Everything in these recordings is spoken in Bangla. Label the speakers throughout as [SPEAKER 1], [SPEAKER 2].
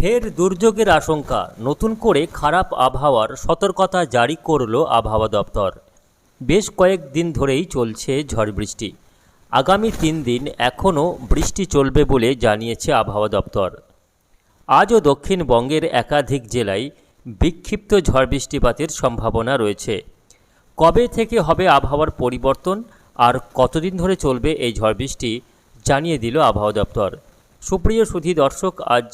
[SPEAKER 1] ফের দুর্যোগের আশঙ্কা নতুন করে খারাপ আবহাওয়ার সতর্কতা জারি করল আবহাওয়া দপ্তর বেশ কয়েকদিন ধরেই চলছে ঝড় বৃষ্টি আগামী তিন দিন এখনও বৃষ্টি চলবে বলে জানিয়েছে আবহাওয়া দপ্তর আজও দক্ষিণবঙ্গের একাধিক জেলায় বিক্ষিপ্ত ঝড় বৃষ্টিপাতের সম্ভাবনা রয়েছে কবে থেকে হবে আবহাওয়ার পরিবর্তন আর কতদিন ধরে চলবে এই ঝড় বৃষ্টি জানিয়ে দিল আবহাওয়া দপ্তর সুপ্রিয় সুধী দর্শক আজ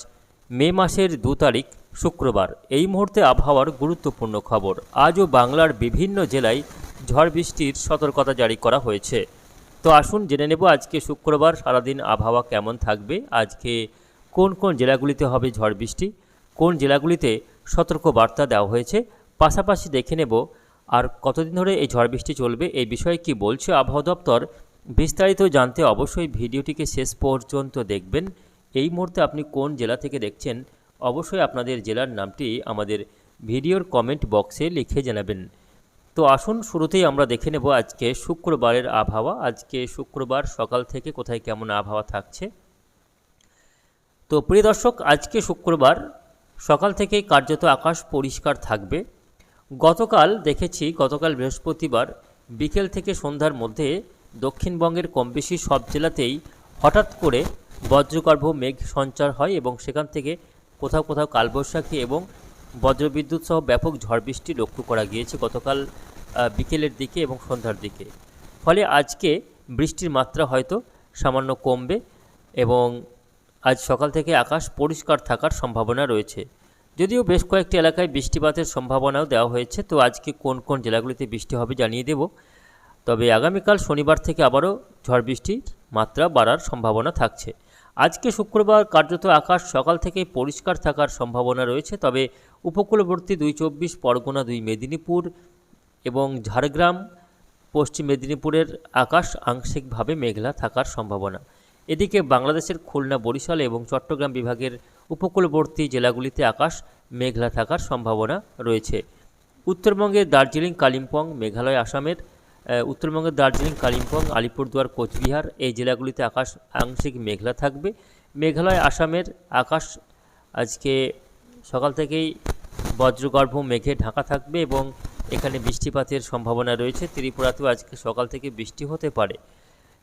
[SPEAKER 1] মে মাসের দু তারিখ শুক্রবার এই মুহূর্তে আবহাওয়ার গুরুত্বপূর্ণ খবর আজও বাংলার বিভিন্ন জেলায় ঝড় বৃষ্টির সতর্কতা জারি করা হয়েছে তো আসুন জেনে নেব আজকে শুক্রবার সারাদিন আবহাওয়া কেমন থাকবে আজকে কোন কোন জেলাগুলিতে হবে ঝড় বৃষ্টি কোন জেলাগুলিতে সতর্ক বার্তা দেওয়া হয়েছে পাশাপাশি দেখে নেব আর কতদিন ধরে এই ঝড় বৃষ্টি চলবে এই বিষয়ে কি বলছে আবহাওয়া দপ্তর বিস্তারিত জানতে অবশ্যই ভিডিওটিকে শেষ পর্যন্ত দেখবেন এই মুহূর্তে আপনি কোন জেলা থেকে দেখছেন অবশ্যই আপনাদের জেলার নামটি আমাদের ভিডিওর কমেন্ট বক্সে লিখে জানাবেন তো আসুন শুরুতেই আমরা দেখে নেব আজকে শুক্রবারের আবহাওয়া আজকে শুক্রবার সকাল থেকে কোথায় কেমন আবহাওয়া থাকছে তো প্রিয় দর্শক আজকে শুক্রবার সকাল থেকেই কার্যত আকাশ পরিষ্কার থাকবে গতকাল দেখেছি গতকাল বৃহস্পতিবার বিকেল থেকে সন্ধ্যার মধ্যে দক্ষিণবঙ্গের কমবেশি সব জেলাতেই হঠাৎ করে বজ্রগর্ভ মেঘ সঞ্চার হয় এবং সেখান থেকে কোথাও কোথাও কালবৈশাখী এবং বজ্রবিদ্যুৎ সহ ব্যাপক ঝড় বৃষ্টি লক্ষ্য করা গিয়েছে গতকাল বিকেলের দিকে এবং সন্ধ্যার দিকে ফলে আজকে বৃষ্টির মাত্রা হয়তো সামান্য কমবে এবং আজ সকাল থেকে আকাশ পরিষ্কার থাকার সম্ভাবনা রয়েছে যদিও বেশ কয়েকটি এলাকায় বৃষ্টিপাতের সম্ভাবনাও দেওয়া হয়েছে তো আজকে কোন কোন জেলাগুলিতে বৃষ্টি হবে জানিয়ে দেব তবে আগামীকাল শনিবার থেকে আবারও ঝড় বৃষ্টির মাত্রা বাড়ার সম্ভাবনা থাকছে আজকে শুক্রবার কার্যত আকাশ সকাল থেকে পরিষ্কার থাকার সম্ভাবনা রয়েছে তবে উপকূলবর্তী দুই চব্বিশ পরগনা দুই মেদিনীপুর এবং ঝাড়গ্রাম পশ্চিম মেদিনীপুরের আকাশ আংশিকভাবে মেঘলা থাকার সম্ভাবনা এদিকে বাংলাদেশের খুলনা বরিশাল এবং চট্টগ্রাম বিভাগের উপকূলবর্তী জেলাগুলিতে আকাশ মেঘলা থাকার সম্ভাবনা রয়েছে উত্তরবঙ্গের দার্জিলিং কালিম্পং মেঘালয় আসামের উত্তরবঙ্গের দার্জিলিং কালিম্পং আলিপুরদুয়ার কোচবিহার এই জেলাগুলিতে আকাশ আংশিক মেঘলা থাকবে মেঘালয় আসামের আকাশ আজকে সকাল থেকেই বজ্রগর্ভ মেঘে ঢাকা থাকবে এবং এখানে বৃষ্টিপাতের সম্ভাবনা রয়েছে ত্রিপুরাতেও আজকে সকাল থেকে বৃষ্টি হতে পারে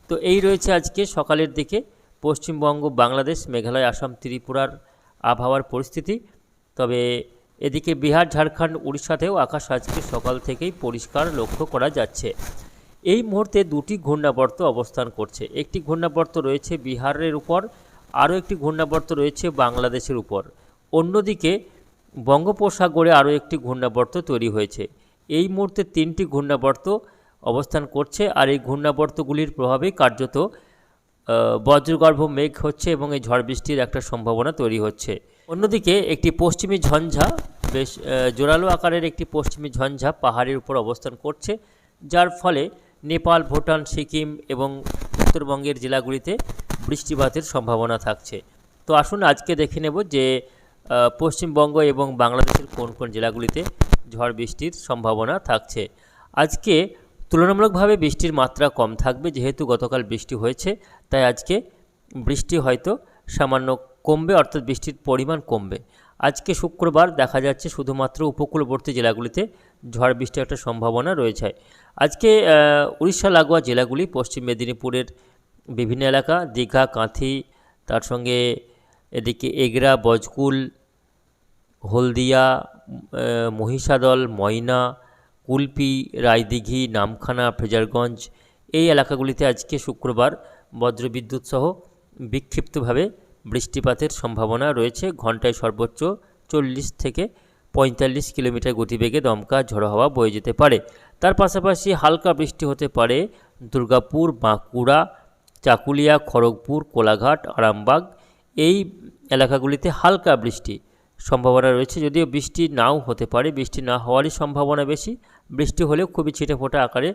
[SPEAKER 1] তো এই রয়েছে আজকে সকালের দিকে পশ্চিমবঙ্গ বাংলাদেশ মেঘালয় আসাম ত্রিপুরার আবহাওয়ার পরিস্থিতি তবে এদিকে বিহার ঝাড়খণ্ড উড়িষ্যাতেও আকাশ আজকে সকাল থেকেই পরিষ্কার লক্ষ্য করা যাচ্ছে এই মুহূর্তে দুটি ঘূর্ণাবর্ত অবস্থান করছে একটি ঘূর্ণাবর্ত রয়েছে বিহারের উপর আরও একটি ঘূর্ণাবর্ত রয়েছে বাংলাদেশের উপর অন্যদিকে বঙ্গোপসাগরে আরও একটি ঘূর্ণাবর্ত তৈরি হয়েছে এই মুহূর্তে তিনটি ঘূর্ণাবর্ত অবস্থান করছে আর এই ঘূর্ণাবর্তগুলির প্রভাবে কার্যত বজ্রগর্ভ মেঘ হচ্ছে এবং এই ঝড় বৃষ্টির একটা সম্ভাবনা তৈরি হচ্ছে অন্যদিকে একটি পশ্চিমী ঝঞ্ঝা বেশ জোরালো আকারের একটি পশ্চিমী ঝঞ্ঝা পাহাড়ের উপর অবস্থান করছে যার ফলে নেপাল ভুটান সিকিম এবং উত্তরবঙ্গের জেলাগুলিতে বৃষ্টিপাতের সম্ভাবনা থাকছে তো আসুন আজকে দেখে নেব যে পশ্চিমবঙ্গ এবং বাংলাদেশের কোন কোন জেলাগুলিতে ঝড় বৃষ্টির সম্ভাবনা থাকছে আজকে তুলনামূলকভাবে বৃষ্টির মাত্রা কম থাকবে যেহেতু গতকাল বৃষ্টি হয়েছে তাই আজকে বৃষ্টি হয়তো সামান্য কমবে অর্থাৎ বৃষ্টির পরিমাণ কমবে আজকে শুক্রবার দেখা যাচ্ছে শুধুমাত্র উপকূলবর্তী জেলাগুলিতে ঝড় বৃষ্টির একটা সম্ভাবনা রয়েছে আজকে উড়িষ্যা লাগোয়া জেলাগুলি পশ্চিম মেদিনীপুরের বিভিন্ন এলাকা দীঘা কাঁথি তার সঙ্গে এদিকে এগরা বজকুল হলদিয়া মহিষাদল ময়না কুলপি রায়দিঘি নামখানা ফেজারগঞ্জ এই এলাকাগুলিতে আজকে শুক্রবার বজ্রবিদ্যুৎ সহ বিক্ষিপ্তভাবে বৃষ্টিপাতের সম্ভাবনা রয়েছে ঘন্টায় সর্বোচ্চ চল্লিশ থেকে পঁয়তাল্লিশ কিলোমিটার গতিবেগে দমকা ঝড়ো হাওয়া বয়ে যেতে পারে তার পাশাপাশি হালকা বৃষ্টি হতে পারে দুর্গাপুর বাঁকুড়া চাকুলিয়া খড়গপুর কোলাঘাট আরামবাগ এই এলাকাগুলিতে হালকা বৃষ্টি সম্ভাবনা রয়েছে যদিও বৃষ্টি নাও হতে পারে বৃষ্টি না হওয়ারই সম্ভাবনা বেশি বৃষ্টি হলেও খুবই ছিটেফোঁটা আকারে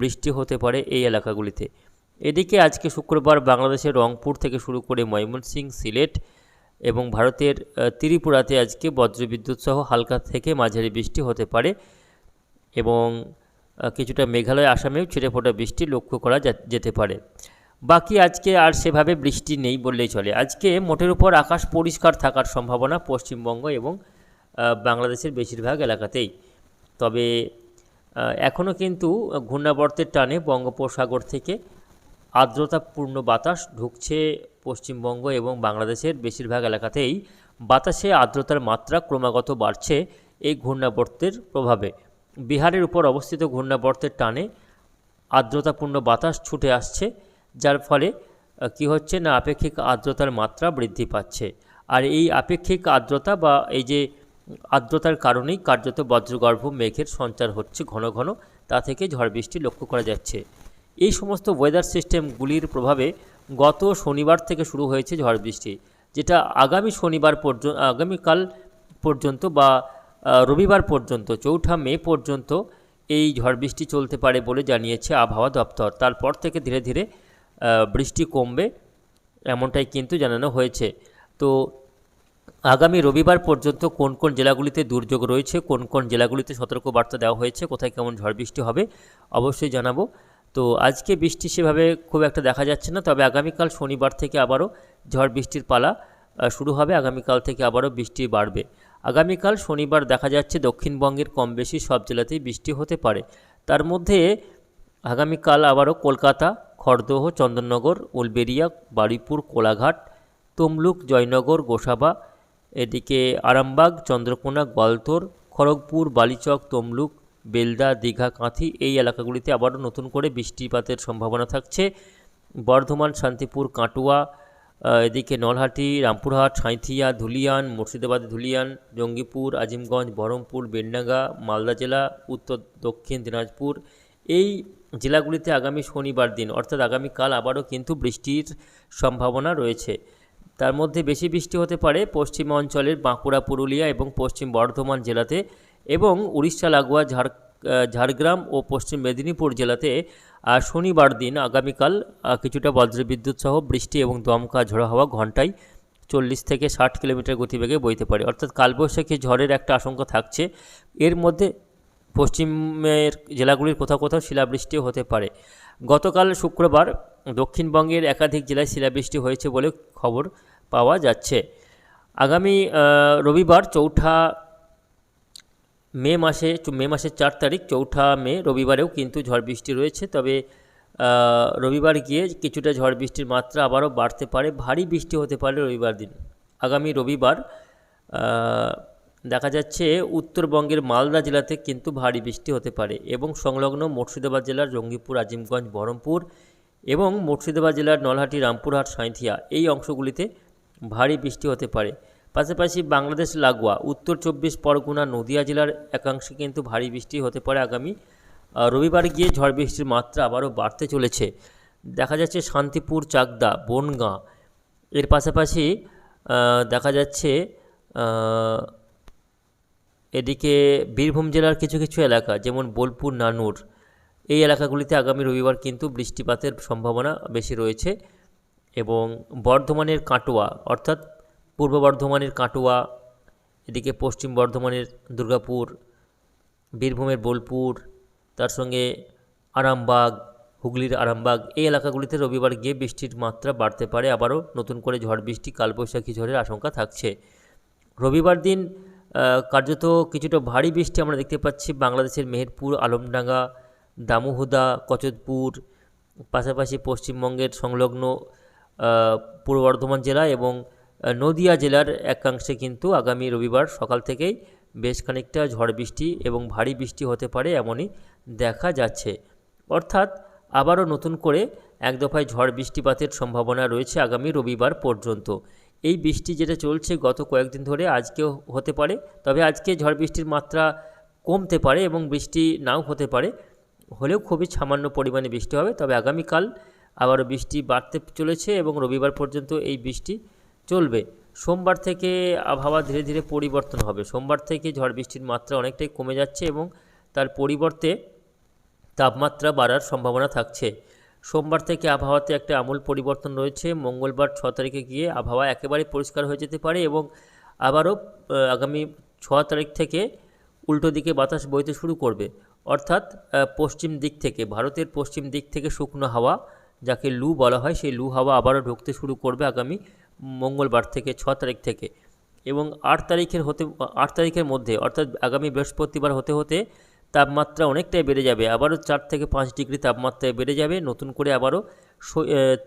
[SPEAKER 1] বৃষ্টি হতে পারে এই এলাকাগুলিতে এদিকে আজকে শুক্রবার বাংলাদেশের রংপুর থেকে শুরু করে ময়মনসিংহ সিলেট এবং ভারতের ত্রিপুরাতে আজকে বজ্রবিদ্যুৎ সহ হালকা থেকে মাঝারি বৃষ্টি হতে পারে এবং কিছুটা মেঘালয় আসামেও ফোটা বৃষ্টি লক্ষ্য করা যেতে পারে বাকি আজকে আর সেভাবে বৃষ্টি নেই বললেই চলে আজকে মোটের উপর আকাশ পরিষ্কার থাকার সম্ভাবনা পশ্চিমবঙ্গ এবং বাংলাদেশের বেশিরভাগ এলাকাতেই তবে এখনও কিন্তু ঘূর্ণাবর্তের টানে বঙ্গোপসাগর থেকে আর্দ্রতাপূর্ণ বাতাস ঢুকছে পশ্চিমবঙ্গ এবং বাংলাদেশের বেশিরভাগ এলাকাতেই বাতাসে আর্দ্রতার মাত্রা ক্রমাগত বাড়ছে এই ঘূর্ণাবর্তের প্রভাবে বিহারের উপর অবস্থিত ঘূর্ণাবর্তের টানে আর্দ্রতাপূর্ণ বাতাস ছুটে আসছে যার ফলে কি হচ্ছে না আপেক্ষিক আর্দ্রতার মাত্রা বৃদ্ধি পাচ্ছে আর এই আপেক্ষিক আর্দ্রতা বা এই যে আর্দ্রতার কারণেই কার্যত বজ্রগর্ভ মেঘের সঞ্চার হচ্ছে ঘন ঘন তা থেকে ঝড় বৃষ্টি লক্ষ্য করা যাচ্ছে এই সমস্ত ওয়েদার সিস্টেমগুলির প্রভাবে গত শনিবার থেকে শুরু হয়েছে ঝড় বৃষ্টি যেটা আগামী শনিবার পর্যন্ত আগামীকাল পর্যন্ত বা রবিবার পর্যন্ত চৌঠা মে পর্যন্ত এই ঝড় বৃষ্টি চলতে পারে বলে জানিয়েছে আবহাওয়া দপ্তর তারপর থেকে ধীরে ধীরে বৃষ্টি কমবে এমনটাই কিন্তু জানানো হয়েছে তো আগামী রবিবার পর্যন্ত কোন কোন জেলাগুলিতে দুর্যোগ রয়েছে কোন কোন জেলাগুলিতে সতর্কবার্তা দেওয়া হয়েছে কোথায় কেমন ঝড় বৃষ্টি হবে অবশ্যই জানাবো তো আজকে বৃষ্টি সেভাবে খুব একটা দেখা যাচ্ছে না তবে আগামীকাল শনিবার থেকে আবারও ঝড় বৃষ্টির পালা শুরু হবে আগামীকাল থেকে আবারও বৃষ্টি বাড়বে আগামীকাল শনিবার দেখা যাচ্ছে দক্ষিণবঙ্গের কম বেশি সব জেলাতেই বৃষ্টি হতে পারে তার মধ্যে আগামীকাল আবারও কলকাতা খড়দহ চন্দননগর উলবেরিয়া বারুইপুর কোলাঘাট তমলুক জয়নগর গোসাবা এদিকে আরামবাগ চন্দ্রকোনা গোয়ালতোর খড়গপুর বালিচক তমলুক বেলদা দীঘা কাঁথি এই এলাকাগুলিতে আবারও নতুন করে বৃষ্টিপাতের সম্ভাবনা থাকছে বর্ধমান শান্তিপুর কাটুয়া এদিকে নলহাটি রামপুরহাট সাঁইথিয়া ধুলিয়ান মুর্শিদাবাদে ধুলিয়ান জঙ্গিপুর আজিমগঞ্জ বহরমপুর বেলডাঙ্গা মালদা জেলা উত্তর দক্ষিণ দিনাজপুর এই জেলাগুলিতে আগামী শনিবার দিন অর্থাৎ আগামীকাল আবারও কিন্তু বৃষ্টির সম্ভাবনা রয়েছে তার মধ্যে বেশি বৃষ্টি হতে পারে পশ্চিম অঞ্চলের বাঁকুড়া পুরুলিয়া এবং পশ্চিম বর্ধমান জেলাতে এবং উড়িষ্যা লাগোয়া ঝাড় ঝাড়গ্রাম ও পশ্চিম মেদিনীপুর জেলাতে শনিবার দিন আগামীকাল কিছুটা বজ্রবিদ্যুৎ সহ বৃষ্টি এবং দমকা ঝোড়ো হওয়া ঘন্টায় চল্লিশ থেকে ষাট কিলোমিটার গতিবেগে বইতে পারে অর্থাৎ কালবৈশাখী ঝড়ের একটা আশঙ্কা থাকছে এর মধ্যে পশ্চিমের জেলাগুলির কোথাও কোথাও শিলাবৃষ্টিও হতে পারে গতকাল শুক্রবার দক্ষিণবঙ্গের একাধিক জেলায় শিলাবৃষ্টি হয়েছে বলে খবর পাওয়া যাচ্ছে আগামী রবিবার চৌঠা মে মাসে মে মাসের চার তারিখ চৌঠা মে রবিবারেও কিন্তু ঝড় বৃষ্টি রয়েছে তবে রবিবার গিয়ে কিছুটা ঝড় বৃষ্টির মাত্রা আবারও বাড়তে পারে ভারী বৃষ্টি হতে পারে রবিবার দিন আগামী রবিবার দেখা যাচ্ছে উত্তরবঙ্গের মালদা জেলাতে কিন্তু ভারী বৃষ্টি হতে পারে এবং সংলগ্ন মুর্শিদাবাদ জেলার জঙ্গিপুর আজিমগঞ্জ বহরমপুর এবং মুর্শিদাবাদ জেলার নলহাটি রামপুরহাট সাঁথিয়া এই অংশগুলিতে ভারী বৃষ্টি হতে পারে পাশাপাশি বাংলাদেশ লাগোয়া উত্তর চব্বিশ পরগনা নদিয়া জেলার একাংশে কিন্তু ভারী বৃষ্টি হতে পারে আগামী রবিবার গিয়ে ঝড় বৃষ্টির মাত্রা আবারও বাড়তে চলেছে দেখা যাচ্ছে শান্তিপুর চাকদা বনগাঁ এর পাশাপাশি দেখা যাচ্ছে এদিকে বীরভূম জেলার কিছু কিছু এলাকা যেমন বোলপুর নানুর এই এলাকাগুলিতে আগামী রবিবার কিন্তু বৃষ্টিপাতের সম্ভাবনা বেশি রয়েছে এবং বর্ধমানের কাটোয়া অর্থাৎ পূর্ব বর্ধমানের কাটোয়া এদিকে পশ্চিম বর্ধমানের দুর্গাপুর বীরভূমের বোলপুর তার সঙ্গে আরামবাগ হুগলির আরামবাগ এই এলাকাগুলিতে রবিবার গিয়ে বৃষ্টির মাত্রা বাড়তে পারে আবারও নতুন করে ঝড় বৃষ্টি কালবৈশাখী ঝড়ের আশঙ্কা থাকছে রবিবার দিন কার্যত কিছুটা ভারী বৃষ্টি আমরা দেখতে পাচ্ছি বাংলাদেশের মেহেরপুর আলমডাঙ্গা দামুহুদা কচতপুর পাশাপাশি পশ্চিমবঙ্গের সংলগ্ন পূর্ব বর্ধমান জেলা এবং নদিয়া জেলার একাংশে কিন্তু আগামী রবিবার সকাল থেকেই বেশ খানিকটা ঝড় বৃষ্টি এবং ভারী বৃষ্টি হতে পারে এমনই দেখা যাচ্ছে অর্থাৎ আবারও নতুন করে এক দফায় ঝড় বৃষ্টিপাতের সম্ভাবনা রয়েছে আগামী রবিবার পর্যন্ত এই বৃষ্টি যেটা চলছে গত কয়েকদিন ধরে আজকেও হতে পারে তবে আজকে ঝড় বৃষ্টির মাত্রা কমতে পারে এবং বৃষ্টি নাও হতে পারে হলেও খুবই সামান্য পরিমাণে বৃষ্টি হবে তবে আগামীকাল আবারও বৃষ্টি বাড়তে চলেছে এবং রবিবার পর্যন্ত এই বৃষ্টি চলবে সোমবার থেকে আবহাওয়া ধীরে ধীরে পরিবর্তন হবে সোমবার থেকে ঝড় বৃষ্টির মাত্রা অনেকটাই কমে যাচ্ছে এবং তার পরিবর্তে তাপমাত্রা বাড়ার সম্ভাবনা থাকছে সোমবার থেকে আবহাওয়াতে একটা আমূল পরিবর্তন রয়েছে মঙ্গলবার ছ তারিখে গিয়ে আবহাওয়া একেবারে পরিষ্কার হয়ে যেতে পারে এবং আবারও আগামী ছ তারিখ থেকে উল্টো দিকে বাতাস বইতে শুরু করবে অর্থাৎ পশ্চিম দিক থেকে ভারতের পশ্চিম দিক থেকে শুকনো হাওয়া যাকে লু বলা হয় সেই লু হাওয়া আবারও ঢুকতে শুরু করবে আগামী মঙ্গলবার থেকে ছ তারিখ থেকে এবং আট তারিখের হতে আট তারিখের মধ্যে অর্থাৎ আগামী বৃহস্পতিবার হতে হতে তাপমাত্রা অনেকটাই বেড়ে যাবে আবারও চার থেকে পাঁচ ডিগ্রি তাপমাত্রায় বেড়ে যাবে নতুন করে আবারও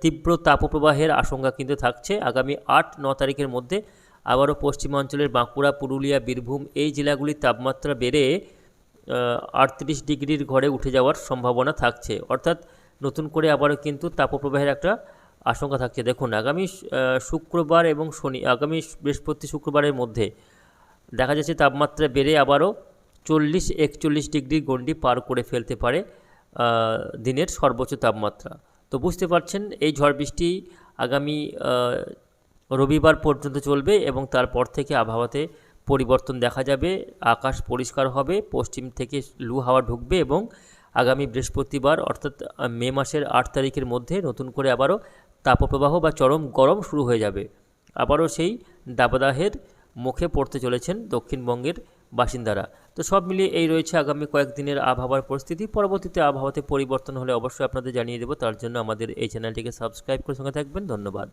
[SPEAKER 1] তীব্র তাপপ্রবাহের আশঙ্কা কিন্তু থাকছে আগামী আট ন তারিখের মধ্যে আবারও পশ্চিমাঞ্চলের বাঁকুড়া পুরুলিয়া বীরভূম এই জেলাগুলির তাপমাত্রা বেড়ে আটত্রিশ ডিগ্রির ঘরে উঠে যাওয়ার সম্ভাবনা থাকছে অর্থাৎ নতুন করে আবারও কিন্তু তাপপ্রবাহের একটা আশঙ্কা থাকছে দেখুন আগামী শুক্রবার এবং শনি আগামী বৃহস্পতি শুক্রবারের মধ্যে দেখা যাচ্ছে তাপমাত্রা বেড়ে আবারও চল্লিশ একচল্লিশ ডিগ্রি গণ্ডি পার করে ফেলতে পারে দিনের সর্বোচ্চ তাপমাত্রা তো বুঝতে পারছেন এই ঝড় বৃষ্টি আগামী রবিবার পর্যন্ত চলবে এবং তারপর থেকে আবহাওয়াতে পরিবর্তন দেখা যাবে আকাশ পরিষ্কার হবে পশ্চিম থেকে লু হাওয়া ঢুকবে এবং আগামী বৃহস্পতিবার অর্থাৎ মে মাসের আট তারিখের মধ্যে নতুন করে আবারও তাপপ্রবাহ বা চরম গরম শুরু হয়ে যাবে আবারও সেই দাবদাহের মুখে পড়তে চলেছেন দক্ষিণবঙ্গের বাসিন্দারা তো সব মিলিয়ে এই রয়েছে আগামী কয়েকদিনের আবহাওয়ার পরিস্থিতি পরবর্তীতে আবহাওয়াতে পরিবর্তন হলে অবশ্যই আপনাদের জানিয়ে দেবো তার জন্য আমাদের এই চ্যানেলটিকে সাবস্ক্রাইব করে সঙ্গে থাকবেন ধন্যবাদ